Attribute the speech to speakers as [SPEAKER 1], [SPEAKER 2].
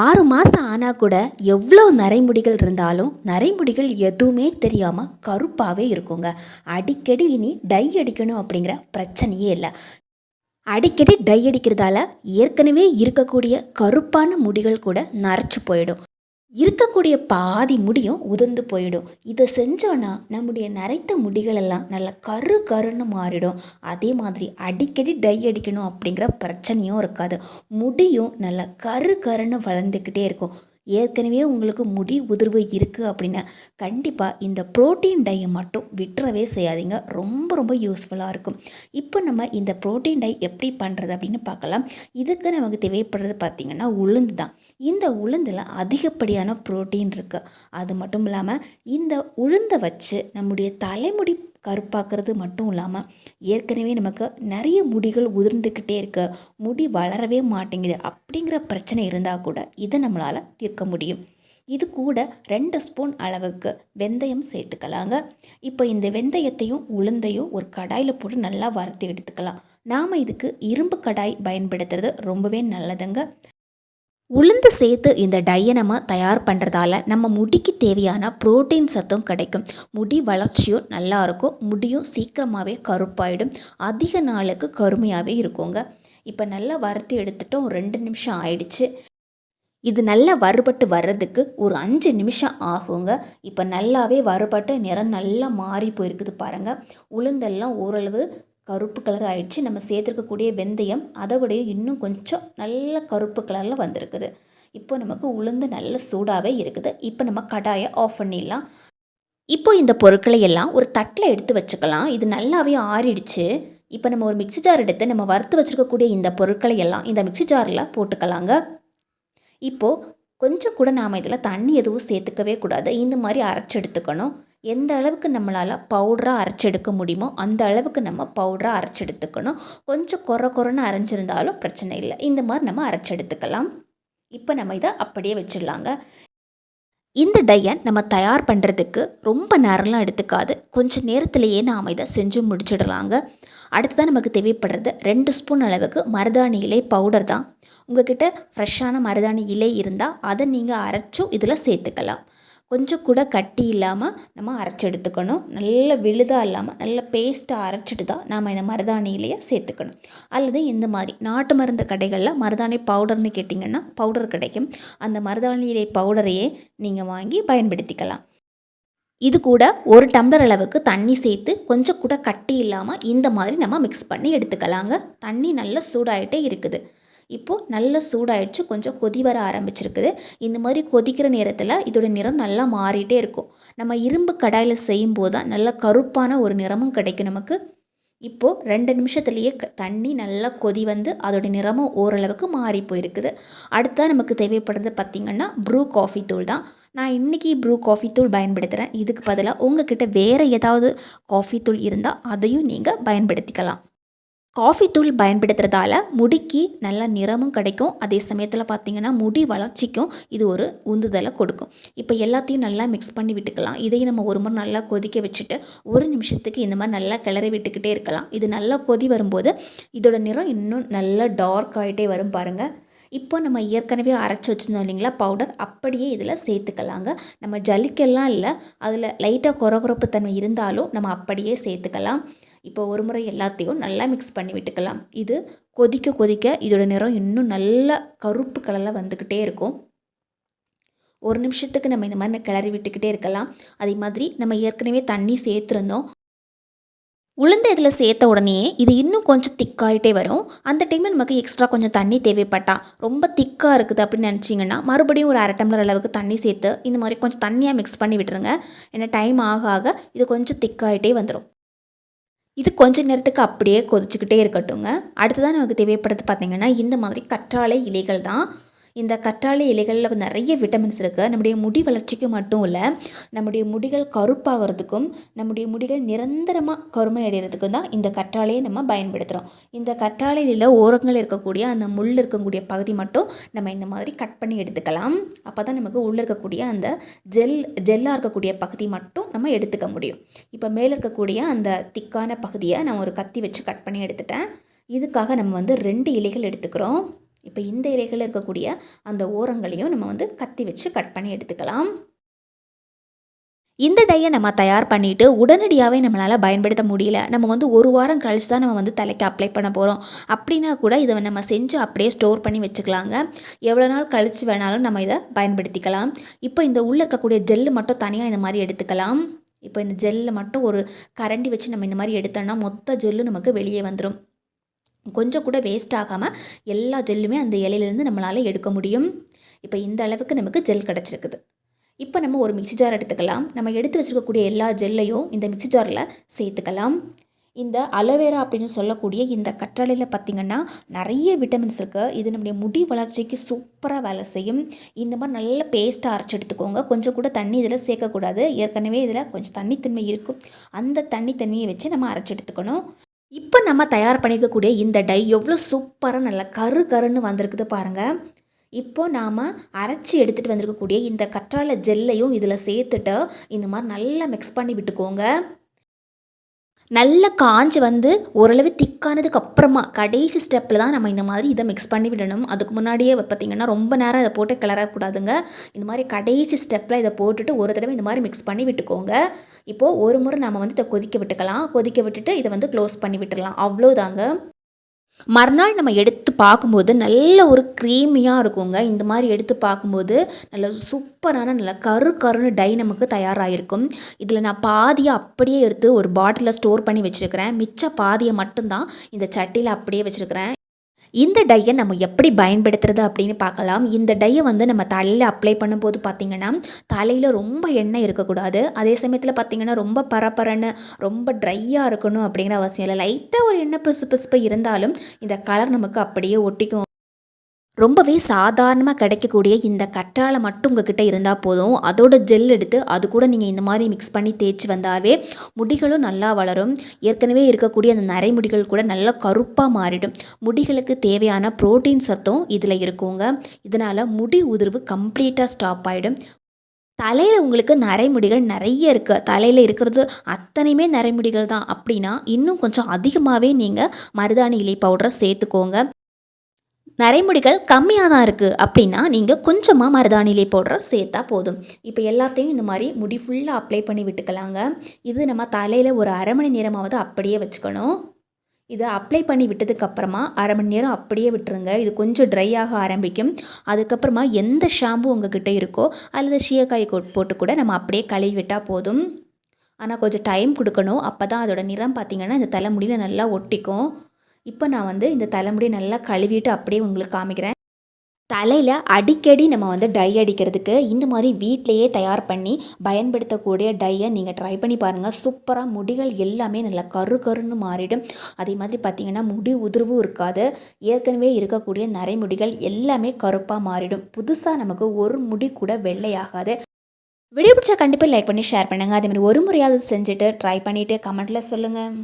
[SPEAKER 1] ஆறு மாதம் ஆனால் கூட எவ்வளோ நரைமுடிகள் இருந்தாலும் நரைமுடிகள் எதுவுமே தெரியாமல் கருப்பாகவே இருக்குங்க. அடிக்கடி இனி டை அடிக்கணும் அப்படிங்கிற பிரச்சனையே இல்லை. அடிக்கடி டை அடிக்கிறதால ஏற்கனவே இருக்கக்கூடிய கருப்பான முடிகள் கூட நரைச்சு போயிடும். இருக்கக்கூடிய பாதி முடியும் உதிர்ந்து போயிடும். இதை செஞ்சோன்னா நம்முடைய நரைத்த முடிகளெல்லாம் நல்லா கரு கருன்னு மாறிடும். அதே மாதிரி அடிக்கடி டை அடிக்கணும் அப்படிங்கிற பிரச்சனையும் இருக்காது. முடியும் நல்லா கரு கருன்னு வளர்ந்துக்கிட்டே இருக்கும். ஏற்கனவே உங்களுக்கு முடி உதிர்வு இருக்குது அப்படின்னா கண்டிப்பாக இந்த புரோட்டீன் டையை மட்டும் விட்டுறவே செய்யாதீங்க. ரொம்ப ரொம்ப யூஸ்ஃபுல்லாக இருக்கும். இப்போ நம்ம இந்த புரோட்டீன் டை எப்படி பண்ணுறது அப்படின்னு பார்க்கலாம். இதுக்கு நமக்கு தேவைப்படுறது பார்த்திங்கன்னா உளுந்து தான். இந்த உளுந்தில் அதிகப்படியான புரோட்டீன் இருக்குது அது மட்டும் இல்லாமல் இந்த உளுந்தை வச்சு நம்முடைய தலைமுடி கருப்பாக்குறது மட்டும் இல்லாமல் ஏற்கனவே நமக்கு நிறைய முடிகள் உதிர்ந்துக்கிட்டே இருக்க. முடி வளரவே மாட்டேங்குது அப்படிங்கிற பிரச்சனை இருந்தால் கூட இதை நம்மளால் தீர்க்க முடியும். இது கூட ரெண்டு ஸ்பூன் அளவுக்கு வெந்தயம் சேர்த்துக்கலாங்க. இப்போ இந்த வெந்தயத்தையும் உளுந்தையும் ஒரு கடாயில் போட்டு நல்லா வறுத்து எடுத்துக்கலாம். நாம் இதுக்கு இரும்பு கடாய் பயன்படுத்துறது ரொம்பவே நல்லதுங்க. உளுந்து சேர்த்து இந்த டையை நம்ம தயார் பண்ணுறதால நம்ம முடிக்கு தேவையான புரோட்டீன் சத்தும் கிடைக்கும். முடி வளர்ச்சியும் நல்லா இருக்கும். முடியும் சீக்கிரமாகவே கருப்பாயிடும். அதிக நாளுக்கு கருமையாகவே இருக்குங்க. இப்போ நல்லா வறுத்து எடுத்துட்டோம். ரெண்டு நிமிஷம் ஆயிடுச்சு. இது நல்லா வறுபட்டு வர்றதுக்கு ஒரு அஞ்சு நிமிஷம் ஆகுங்க. இப்போ நல்லாவே வறுபட்டு நிறம் நல்லா மாறி போயிருக்குது பாருங்கள் உளுந்தெல்லாம் ஓரளவு கருப்பு கலர் ஆயிடுச்சு. நம்ம சேர்த்துருக்கக்கூடிய வெந்தயம் அதை இன்னும் கொஞ்சம் நல்ல கருப்பு கலரில் வந்திருக்குது. இப்போ நமக்கு உளுந்து நல்ல சூடாகவே இருக்குது. இப்போ நம்ம கடாயை ஆஃப் பண்ணிடலாம். இப்போ இந்த பொருட்களை எல்லாம் ஒரு தட்டில் எடுத்து வச்சுக்கலாம். இது நல்லாவே ஆறிடுச்சு. இப்போ நம்ம ஒரு மிக்சி ஜார் எடுத்து நம்ம வறுத்து வச்சுருக்கக்கூடிய இந்த பொருட்களை எல்லாம் இந்த மிக்சி ஜாரில் போட்டுக்கலாங்க. இப்போது கொஞ்சம் கூட நாம் இதில் தண்ணி எதுவும் சேர்த்துக்கவே கூடாது. இந்த மாதிரி அரைச்சி எடுத்துக்கணும். எந்த அளவுக்கு நம்மளால் பவுடராக அரைச்செடுக்க முடியுமோ அந்த அளவுக்கு நம்ம பவுடராக அரைச்செடுத்துக்கணும். கொஞ்சம் குறை குறைன்னு அரைஞ்சிருந்தாலும் பிரச்சனை இல்லை. இந்த மாதிரி நம்ம அரைச்செடுத்துக்கலாம். இப்போ நம்ம இதை அப்படியே வச்சிடலாங்க. இந்த டையை நம்ம தயார் பண்ணுறதுக்கு ரொம்ப நேரம்லாம் எடுத்துக்காது. கொஞ்சம் நேரத்திலேயே நாம் இதை செஞ்சு முடிச்சிடலாங்க. அடுத்ததான் நமக்கு தேவைப்படுறது ரெண்டு ஸ்பூன் அளவுக்கு மருதாணி இலை பவுடர் தான். உங்ககிட்ட ஃப்ரெஷ்ஷான மருதாணி இலை இருந்தால் அதை நீங்கள் அரைச்சும் இதில் சேர்த்துக்கலாம். கொஞ்சம் கூட கட்டி இல்லாமல் நம்ம அரைச்சி எடுத்துக்கணும். நல்ல விழுதாக இல்லாமல் நல்ல பேஸ்ட்டாக அரைச்சிட்டு தான் நாம் இந்த மருதாணியிலேயே சேர்த்துக்கணும். அல்லது இந்த மாதிரி நாட்டு மருந்து கடைகளில் மருதாணி பவுடர்னு கேட்டிங்கன்னா பவுடர் கிடைக்கும். அந்த மருதாணி இலை பவுடரையே நீங்கள் வாங்கி பயன்படுத்திக்கலாம். இது கூட ஒரு டம்ளர் அளவுக்கு தண்ணி சேர்த்து கொஞ்சம் கூட கட்டி இல்லாமல் இந்த மாதிரி நம்ம மிக்ஸ் பண்ணி எடுத்துக்கலாங்க. தண்ணி நல்லா சூடாகிட்டே இருக்குது. இப்போது நல்ல சூடாயிடுச்சு. கொஞ்சம் கொதி வர ஆரம்பிச்சிருக்குது. இந்த மாதிரி கொதிக்கிற நேரத்தில் இதோட நிறம் நல்லா மாறிட்டே இருக்கும். நம்ம இரும்பு கடாயில் செய்யும்போது தான் நல்ல கருப்பான ஒரு நிறமும் கிடைக்கும் நமக்கு. இப்போது ரெண்டு நிமிஷத்துலேயே க தண்ணி நல்லா கொதி வந்து அதோட நிறமும் ஓரளவுக்கு மாறி போயிருக்குது. அடுத்தா நமக்கு தேவைப்படுறது பார்த்திங்கன்னா ப்ரூ காஃபி தூள் தான். நான் இன்றைக்கி ப்ரூ காஃபி தூள் பயன்படுத்துகிறேன் இதுக்கு பதிலாக உங்ககிட்ட வேறு ஏதாவது காஃபி தூள் இருந்தால் அதையும் நீங்கள் பயன்படுத்திக்கலாம். காஃபி தூள் பயன்படுத்துகிறதால முடிக்கு நல்ல நிறமும் கிடைக்கும். அதே சமயத்தில் பார்த்திங்கன்னா முடி வளர்ச்சிக்கும் இது ஒரு உந்துதலை கொடுக்கும். இப்போ எல்லாத்தையும் நல்லா மிக்ஸ் பண்ணி விட்டுக்கலாம். இதையும் நம்ம ஒரு முறை நல்லா கொதிக்க வச்சுட்டு ஒரு நிமிஷத்துக்கு இந்த மாதிரி நல்லா கிளறி விட்டுக்கிட்டே இருக்கலாம். இது நல்லா கொதி வரும்போது இதோட நிறம் இன்னும் நல்லா டார்க் ஆகிட்டே வரும் பாருங்கள் இப்போ நம்ம ஏற்கனவே அரைச்சி வச்சுருந்தோம் இல்லைங்களா பவுடர் அப்படியே இதில் சேர்த்துக்கலாங்க. நம்ம ஜலிக்கெல்லாம் இல்லை அதில் லைட்டாக குறகுறப்பு தன்மை இருந்தாலும் நம்ம அப்படியே சேர்த்துக்கலாம். இப்போ ஒரு முறை எல்லாத்தையும் நல்லா மிக்ஸ் பண்ணி விட்டுக்கலாம். இது கொதிக்க கொதிக்க இதோட நிறம் இன்னும் நல்ல கருப்பு கலரில் வந்துக்கிட்டே இருக்கும். ஒரு நிமிஷத்துக்கு நம்ம இந்த மாதிரி கிளறி விட்டுக்கிட்டே இருக்கலாம். அதே மாதிரி நம்ம ஏற்கனவே தண்ணி சேர்த்துருந்தோம். உளுந்த இதில் சேர்த்த உடனே இது இன்னும் கொஞ்சம் திக்காகிட்டே வரும். அந்த டைமில் நமக்கு எக்ஸ்ட்ரா கொஞ்சம் தண்ணி தேவைப்பட்டா ரொம்ப திக்காக இருக்குது அப்படின்னு நினச்சிங்கன்னா மறுபடியும் ஒரு அரை டம்ளர் அளவுக்கு தண்ணி சேர்த்து இந்த மாதிரி கொஞ்சம் தண்ணியாக மிக்ஸ் பண்ணி விட்டுருங்க. ஏன்னா டைம் ஆக ஆக இது கொஞ்சம் திக்காகிட்டே வந்துடும் இது கொஞ்ச நேரத்துக்கு அப்படியே கொதிச்சுக்கிட்டே இருக்கட்டுங்க அடுத்ததான் நமக்கு தேவைப்படுறது பார்த்திங்கன்னா இந்த மாதிரி கற்றாழை இலைகள் தான். இந்த கற்றாழை இலைகளில் நிறைய விட்டமின்ஸ் இருக்குது நம்முடைய முடி வளர்ச்சிக்கு மட்டும் இல்லை நம்முடைய முடிகள் கருப்பாகிறதுக்கும் நம்முடைய முடிகள் நிரந்தரமாக கருமை அடைகிறதுக்கும் தான் இந்த கற்றாழையை நம்ம பயன்படுத்துகிறோம் இந்த கற்றாழையில் ஓரங்கள் இருக்கக்கூடிய அந்த முள் இருக்கக்கூடிய பகுதி மட்டும் நம்ம இந்த மாதிரி கட் பண்ணி எடுத்துக்கலாம். அப்போ தான் நமக்கு உள்ளே இருக்கக்கூடிய அந்த ஜெல் ஜெல்லாக இருக்கக்கூடிய பகுதி மட்டும் நம்ம எடுத்துக்க முடியும். இப்போ மேலே இருக்கக்கூடிய அந்த திக்கான பகுதியை நான் ஒரு கத்தி வச்சு கட் பண்ணி எடுத்துட்டேன். இதுக்காக நம்ம வந்து ரெண்டு இலைகள் எடுத்துக்கிறோம். இப்போ இந்த இலைகளில் இருக்கக்கூடிய அந்த ஓரங்களையும் நம்ம வந்து கத்தி வச்சு கட் பண்ணி எடுத்துக்கலாம். இந்த டையை நம்ம தயார் பண்ணிவிட்டு உடனடியாகவே நம்மளால் பயன்படுத்த முடியல. நம்ம வந்து ஒரு வாரம் கழிச்சு தான் நம்ம வந்து தலைக்கு அப்ளை பண்ண போகிறோம் அப்படின்னா கூட இதை நம்ம செஞ்சு அப்படியே ஸ்டோர் பண்ணி வச்சுக்கலாங்க. எவ்வளோ நாள் கழித்து வேணாலும் நம்ம இதை பயன்படுத்திக்கலாம். இப்போ இந்த உள்ளே இருக்கக்கூடிய ஜெல்லு மட்டும் தனியாக இந்த மாதிரி எடுத்துக்கலாம். இப்போ இந்த ஜெல்லில் மட்டும் ஒரு கரண்டி வச்சு நம்ம இந்த மாதிரி எடுத்தோம்னா மொத்த ஜெல்லு நமக்கு வெளியே வந்துடும் கொஞ்சம் கூட வேஸ்ட் ஆகாமல் எல்லா ஜெல்லுமே அந்த இலையிலேருந்து நம்மளால் எடுக்க முடியும். இப்போ இந்த அளவுக்கு நமக்கு ஜெல் கிடச்சிருக்குது. இப்போ நம்ம ஒரு மிக்சி ஜார் எடுத்துக்கலாம். நம்ம எடுத்து வச்சுருக்கக்கூடிய எல்லா ஜெல்லையும் இந்த மிக்சி ஜாரில் சேர்த்துக்கலாம். இந்த அலோவேரா அப்படின்னு சொல்லக்கூடிய இந்த கற்றாழையில் பார்த்திங்கன்னா நிறைய விட்டமின்ஸ் இருக்குது இது நம்முடைய முடி வளர்ச்சிக்கு சூப்பராக வேலை செய்யும். இந்த மாதிரி நல்ல பேஸ்ட்டாக அரைச்சி எடுத்துக்கோங்க. கொஞ்சம் கூட தண்ணி இதில் சேர்க்கக்கூடாது. ஏற்கனவே இதில் கொஞ்சம் தண்ணித்தன்மை இருக்கும். அந்த தண்ணி வச்சு நம்ம அரைச்சி எடுத்துக்கணும். இப்போ நம்ம தயார் பண்ணிக்கக்கூடிய இந்த டை எவ்வளோ சூப்பராக நல்லா கரு கருன்னு வந்திருக்குது பாருங்கள் இப்போ நாம் அரைச்சி எடுத்துகிட்டு வந்திருக்கக்கூடிய இந்த கற்றாழை ஜெல்லையும் இதில் சேர்த்துட்டு இந்த மாதிரி நல்லா மிக்ஸ் பண்ணி விட்டுக்கோங்க. நல்லா காஞ்சி வந்து ஓரளவு திக்கானதுக்கு அப்புறமா கடைசி ஸ்டெப்பில் தான் நம்ம இந்த மாதிரி இதை மிக்ஸ் பண்ணி விடணும். அதுக்கு முன்னாடியே பார்த்திங்கன்னா ரொம்ப நேரம் இதை போட்டு கிளறக்கூடாதுங்க இந்த மாதிரி கடைசி ஸ்டெப்பில் இதை போட்டுட்டு ஒரு தடவை இந்த மாதிரி மிக்ஸ் பண்ணி விட்டுக்கோங்க. இப்போது ஒரு முறை நம்ம வந்து இதை கொதிக்க விட்டுக்கலாம். கொதிக்க விட்டுட்டு இதை வந்து க்ளோஸ் பண்ணி விட்டுடலாம் அவ்வளோதாங்க மறுநாள் நம்ம எடுத்து பார்க்கும்போது நல்ல ஒரு க்ரீமியாக இருக்குங்க. இந்த மாதிரி எடுத்து பார்க்கும்போது நல்ல சூப்பரான நல்ல கரு கருன்னு டை நமக்கு தயாராகிருக்கும் இதில் நான் பாதியை அப்படியே எடுத்து ஒரு பாட்டிலில் ஸ்டோர் பண்ணி வச்சுருக்கிறேன். மிச்ச பாதியை மட்டும்தான் இந்த சட்டியில் அப்படியே வச்சுருக்கிறேன். இந்த டையை நம்ம எப்படி பயன்படுத்துறது அப்படின்னு பார்க்கலாம். இந்த டையை வந்து நம்ம தலையில் அப்ளை பண்ணும்போது பார்த்திங்கன்னா தலையில் ரொம்ப எண்ணெய் இருக்கக்கூடாது. அதே சமயத்தில் பார்த்திங்கன்னா ரொம்ப பரபரன்னு ரொம்ப ட்ரையாக இருக்கணும் அப்படிங்கிற அவசியம் இல்லை. லைட்டாக ஒரு எண்ணெய் பிசு பிசுப்பு இருந்தாலும் இந்த கலர் நமக்கு அப்படியே ஒட்டிக்கும். ரொம்பவே சாதாரணமாக கிடைக்கக்கூடிய இந்த கற்றாழை மட்டும் உங்ககிட்ட இருந்தால் போதும். அதோட ஜெல் எடுத்து அது கூட நீங்கள் இந்த மாதிரி மிக்ஸ் பண்ணி தேய்ச்சி வந்தாவே முடிகளும் நல்லா வளரும். ஏற்கனவே இருக்கக்கூடிய அந்த நரைமுடிகள் கூட நல்லா கருப்பாக மாறிடும். முடிகளுக்கு தேவையான ப்ரோட்டீன் சத்தும் இதில் இருக்குங்க. இதனால் முடி உதிர்வு கம்ப்ளீட்டாக ஸ்டாப் ஆகிடும் தலையில் உங்களுக்கு நரைமுடிகள் நிறைய இருக்குது தலையில் இருக்கிறது அத்தனையுமே நரைமுடிகள் தான். அப்படின்னா இன்னும் கொஞ்சம் அதிகமாகவே நீங்கள் மருதாணி இலை பவுடரை சேர்த்துக்கோங்க. நரைமுடிகள் கம்மியாக தான் இருக்குது அப்படின்னா நீங்கள் கொஞ்சமாக மருதாணிலே போடுற சேர்த்தா போதும். இப்போ எல்லாத்தையும் இந்த மாதிரி முடி ஃபுல்லாக அப்ளை பண்ணி விட்டுக்கலாங்க. இது நம்ம தலையில் ஒரு அரை மணி நேரமாவது அப்படியே வச்சுக்கணும். இதை அப்ளை பண்ணி விட்டதுக்கப்புறமா அரை மணி நேரம் அப்படியே விட்டுருங்க. இது கொஞ்சம் ட்ரை ஆக ஆரம்பிக்கும். அதுக்கப்புறமா எந்த ஷாம்பு உங்ககிட்ட இருக்கோ அல்லது ஷியக்காய் போட்டு கூட நம்ம அப்படியே கழுவி விட்டால் போதும். ஆனால் கொஞ்சம் டைம் கொடுக்கணும். அப்போ தான் அதோட நிறம் பார்த்திங்கன்னா இந்த தலைமுடியில் நல்லா ஒட்டிக்கும். இப்போ நான் வந்து இந்த தலைமுடி நல்லா கழுவிட்டு அப்படியே உங்களுக்கு காமிக்கிறேன். தலையில் அடிக்கடி நம்ம வந்து டை அடிக்கிறதுக்கு இந்த மாதிரி வீட்டிலையே தயார் பண்ணி பயன்படுத்தக்கூடிய டையை நீங்கள் ட்ரை பண்ணி பாருங்கள் சூப்பராக முடிகள் எல்லாமே நல்லா கரு கருன்னு மாறிடும். அதே மாதிரி பார்த்திங்கன்னா முடி உதிர்வும் இருக்காது. ஏற்கனவே இருக்கக்கூடிய நரைமுடிகள் எல்லாமே கருப்பாக மாறிடும். புதுசாக நமக்கு ஒரு முடி கூட வெள்ளையாகாது. வீடியோ பிடிச்சா கண்டிப்பாக லைக் பண்ணி ஷேர் பண்ணுங்கள் அதே மாதிரி ஒரு முறையாவது செஞ்சுட்டு ட்ரை பண்ணிவிட்டு கமெண்ட்டில் சொல்லுங்கள்